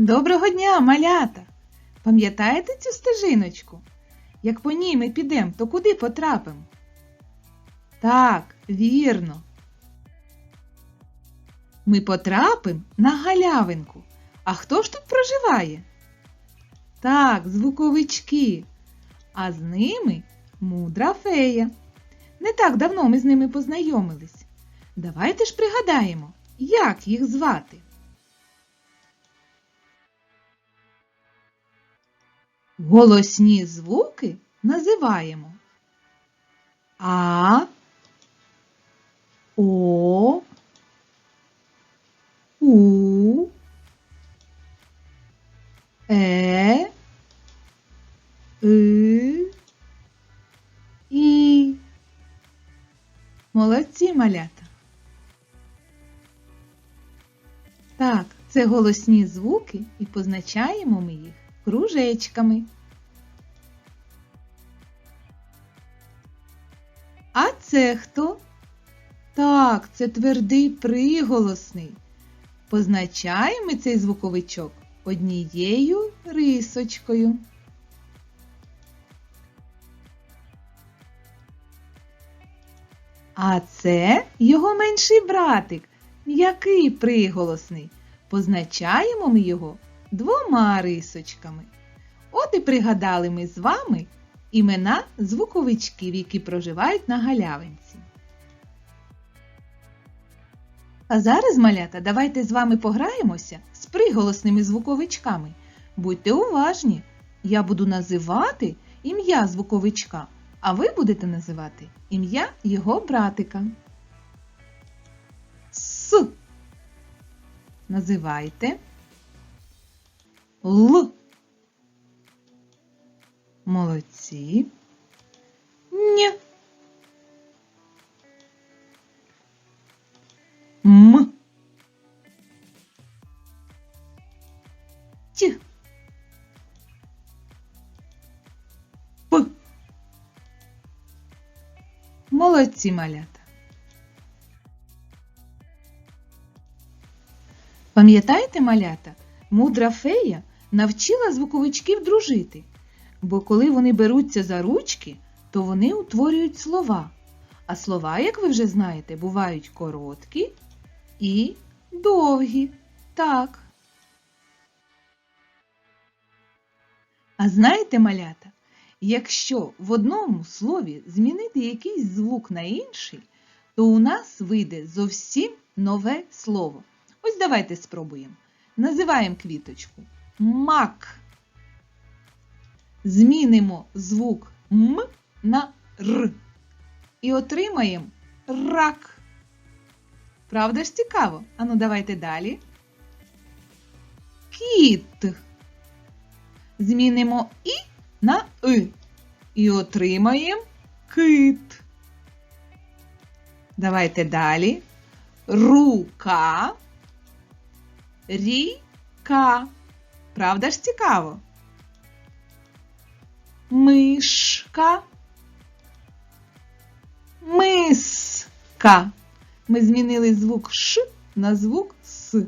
Доброго дня, малята! Пам'ятаєте цю стежиночку? Як по ній ми підемо, то куди потрапимо? Так, вірно. Ми потрапимо на галявинку. А хто ж тут проживає? Так, звуковички. А з ними мудра фея. Не так давно ми з ними познайомились. Давайте ж пригадаємо, як їх звати. Голосні звуки називаємо А, О, У, Е, И, І. Молодці малята. Так, це голосні звуки і позначаємо ми їх кружечками. А це хто? Так, це твердий приголосний. Позначаємо цей звуковичок однією рисочкою. А це його менший братик, м'який приголосний. Позначаємо ми його двома рисочками. От і пригадали ми з вами імена звуковичків, які проживають на галявинці. А зараз, малята, давайте з вами пограємося з приголосними звуковичками. Будьте уважні, я буду називати ім'я звуковичка, а ви будете називати ім'я його братика. С. Називайте. Л. Молодці. Ня. М. Т. П. Молодці малята. Пам'ятаєте, малята, мудра фея навчила звуковичків дружити, бо коли вони беруться за ручки, то вони утворюють слова. А слова, як ви вже знаєте, бувають короткі і довгі. Так. А знаєте, малята, якщо в одному слові змінити якийсь звук на інший, то у нас вийде зовсім нове слово. Ось давайте спробуємо. Називаємо квіточку мак. Змінимо звук М на Р. І отримаємо рак. Правда ж цікаво? Ану, давайте далі. Кіт. Змінимо І на И. І отримаємо кит. Давайте далі. Рука. Ріка. Правда ж цікаво? Мишка. Миска. Ми змінили звук Ш на звук С.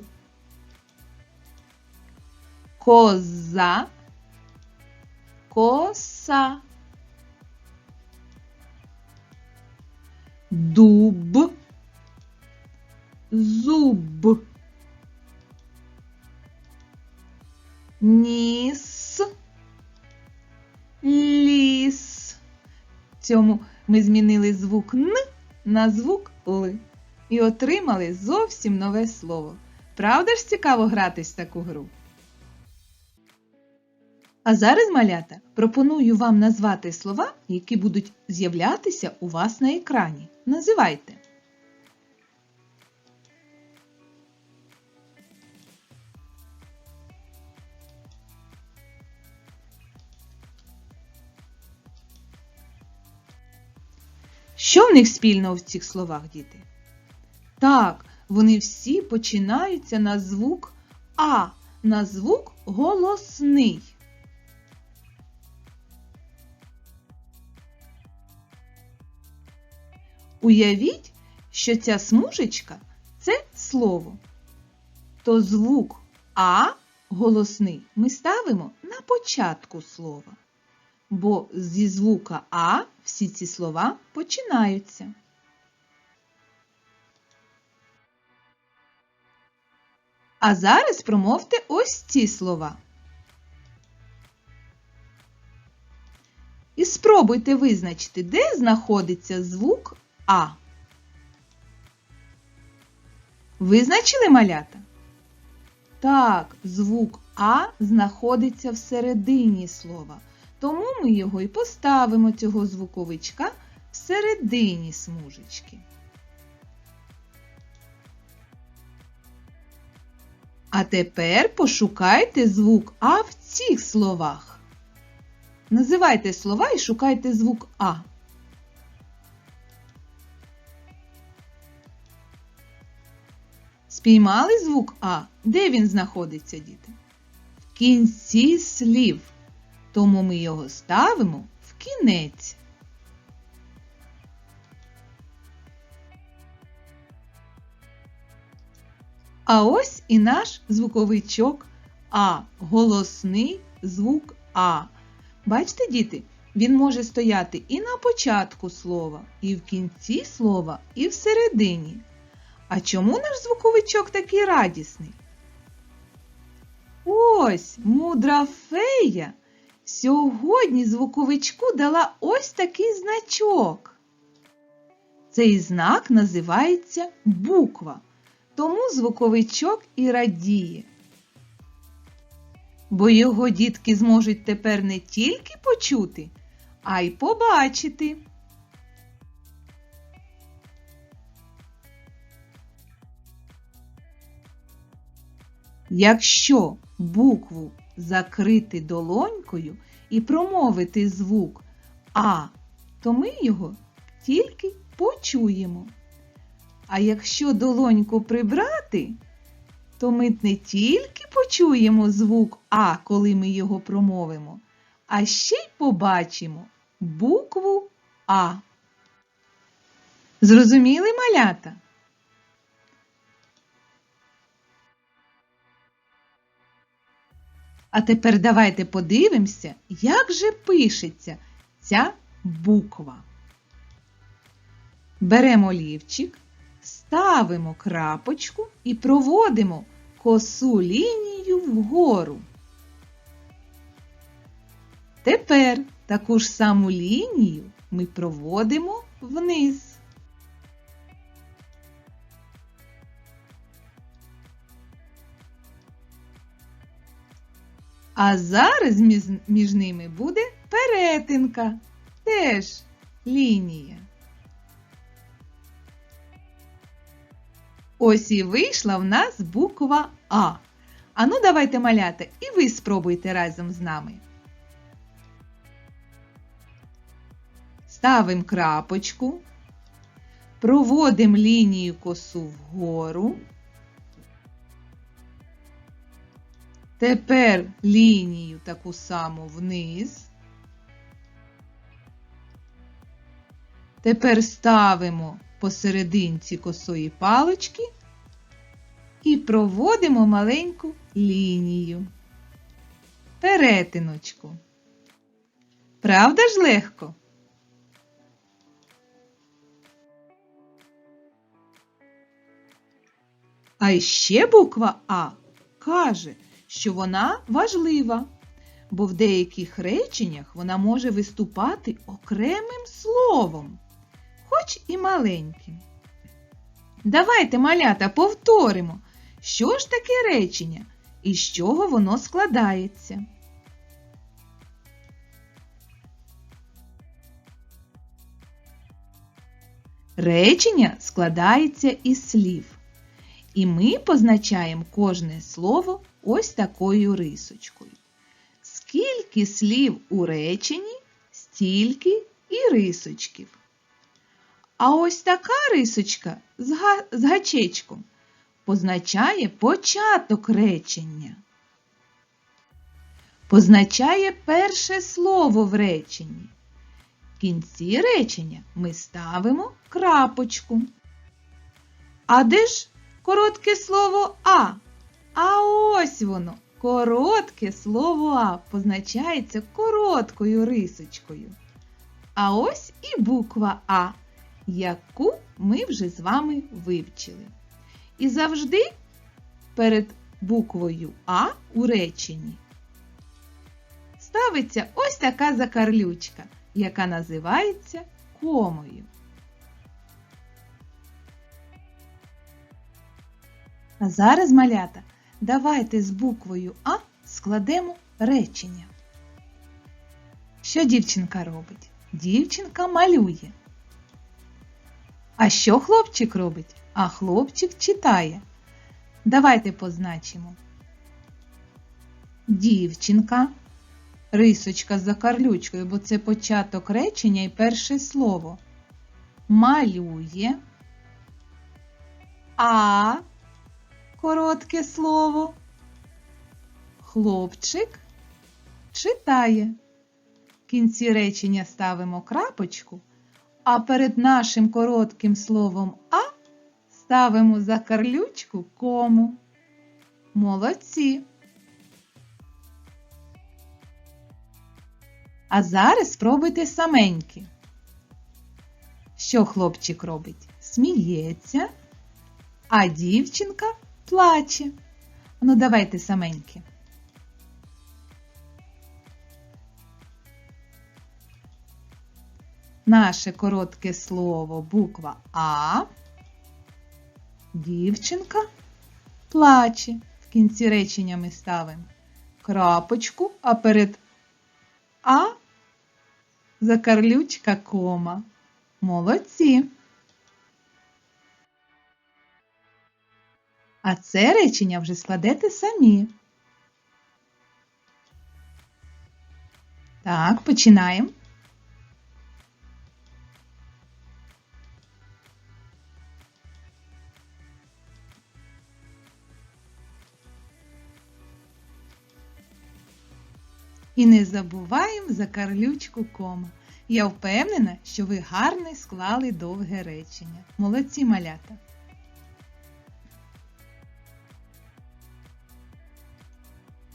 Коза. Коса. Дуб. Зуб. Ніс. Ліс. Цьому ми змінили звук Н на звук Л. І отримали зовсім нове слово. Правда ж цікаво гратись в таку гру? А зараз, малята, пропоную вам назвати слова, які будуть з'являтися у вас на екрані. Називайте. В них спільного в цих словах, діти? Так, вони всі починаються на звук А, на звук голосний. Уявіть, що ця смужечка це слово. То звук А голосний ми ставимо на початку слова, бо зі звука А всі ці слова починаються. А зараз промовте ось ці слова. І спробуйте визначити, де знаходиться звук А. Визначили малята? Так, звук А знаходиться всередині слова, тому ми його і поставимо цього звуковичка всередині смужечки. А тепер пошукайте звук А в цих словах. Називайте слова і шукайте звук А. Спіймали звук А? Де він знаходиться, діти? В кінці слів. Тому ми його ставимо в кінець. А ось і наш звуковичок А. Голосний звук А. Бачите, діти, він може стояти і на початку слова, і в кінці слова, і всередині. А чому наш звуковичок такий радісний? Ось мудра фея сьогодні звуковичку дала ось такий значок. Цей знак називається буква, тому звуковичок і радіє. Бо його дітки зможуть тепер не тільки почути, а й побачити. Якщо букву закрити долонькою і промовити звук А, то ми його тільки почуємо. А якщо долоньку прибрати, то ми не тільки почуємо звук А, коли ми його промовимо, а ще й побачимо букву А. Зрозуміли малята? А тепер давайте подивимося, як же пишеться ця буква. Беремо олівчик, ставимо крапочку і проводимо косу лінію вгору. Тепер таку ж саму лінію ми проводимо вниз. А зараз між, ними буде перетинка, теж лінія. Ось і вийшла в нас буква А. Ану, давайте маляти, і ви спробуйте разом з нами. Ставимо крапочку, проводимо лінію косу вгору. Тепер лінію таку саму вниз. Тепер ставимо посерединці косої палочки і проводимо маленьку лінію. Перетиночку. Правда ж легко? А ще буква А каже, що вона важлива, бо в деяких реченнях вона може виступати окремим словом, хоч і маленьким. Давайте, малята, повторимо, що ж таке речення і з чого воно складається. Речення складається із слів. І ми позначаємо кожне слово ось такою рисочкою. Скільки слів у реченні, стільки і рисочків. А ось така рисочка з, га з гачечком позначає початок речення. Позначає перше слово в реченні. В кінці речення ми ставимо крапочку. А де ж коротке слово А? А ось воно Коротке слово А позначається короткою рисочкою. А ось і буква А, яку ми вже з вами вивчили. І завжди перед буквою А у реченні ставиться ось така закарлючка, яка називається комою. А зараз, малята, давайте з буквою А складемо речення. Що дівчинка робить? Дівчинка малює. А що хлопчик робить? А хлопчик читає. Давайте позначимо. Дівчинка, рисочка з закарлючкою, бо це початок речення і перше слово. Малює. А коротке слово. Хлопчик читає. В кінці речення ставимо крапочку, а перед нашим коротким словом А ставимо закарлючку кому. Молодці. А зараз спробуйте саменьки. Що хлопчик робить? Сміється, а дівчинка плаче. Ну, давайте саменьки. Наше коротке слово буква А. Дівчинка плаче. В кінці речення ми ставимо крапочку, а перед А закарлючка кома. Молодці. А це речення вже складете самі. Так, починаємо. І не забуваємо за карлючку кома. Я впевнена, що ви гарно склали довге речення. Молодці малята!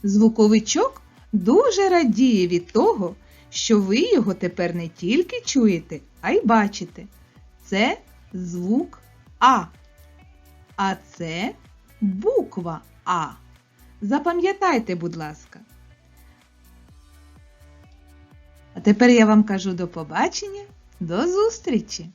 Звуковичок дуже радіє від того, що ви його тепер не тільки чуєте, а й бачите. Це звук А. А це буква А. Запам'ятайте, будь ласка. А тепер я вам кажу до побачення, до зустрічі!